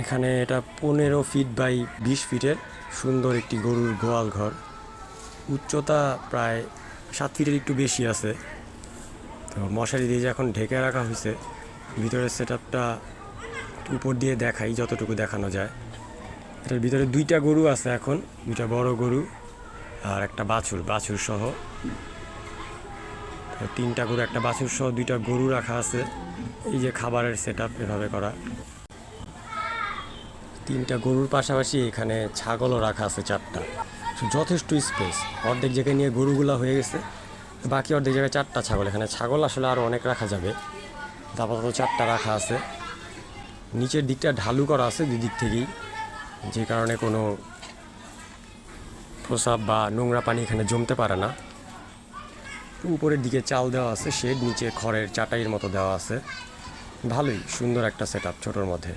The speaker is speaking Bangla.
এখানে এটা পনেরো ফিট বাই বিশ ফিটের সুন্দর একটি গরুর গোয়াল ঘর। উচ্চতা প্রায় সাত ফিটের একটু বেশি আছে। তো মশারি দিয়ে যে এখন ঢেকে রাখা হয়েছে, ভিতরের সেট আপটা উপর দিয়ে দেখাই, যতটুকু দেখানো যায়। এটার ভিতরে দুইটা গরু আছে এখন, দুইটা বড় গরু আর একটা বাছুর বাছুর সহ। তিনটা গরু, একটা বাছুর সহ দুইটা গরু রাখা আছে। এই যে খাবারের সেট আপ এভাবে করা। তিনটা গরুর পাশাপাশি এখানে ছাগলও রাখা আছে চারটা। যথেষ্ট স্পেস অর্ধেক জায়গায় নিয়ে গরুগুলা হয়ে গেছে। বাকি অর্ধেক জায়গায় চারটা ছাগল। এখানে ছাগল আসলে আরও অনেক রাখা যাবে। আপাতত চারটা রাখা আছে। নিচের দিকটা ঢালু করা আছে দুই দিক থেকেই। যে কারণে কোনো প্রসাব বা নোংরা পানি এখানে জমতে পারে না। উপরের দিকে চাল দেওয়া আছে, শেড, নিচে খড়ের চাটাইয়ের মতো দেওয়া আছে। ভালোই সুন্দর একটা সেট আপ ছোটোর মধ্যে।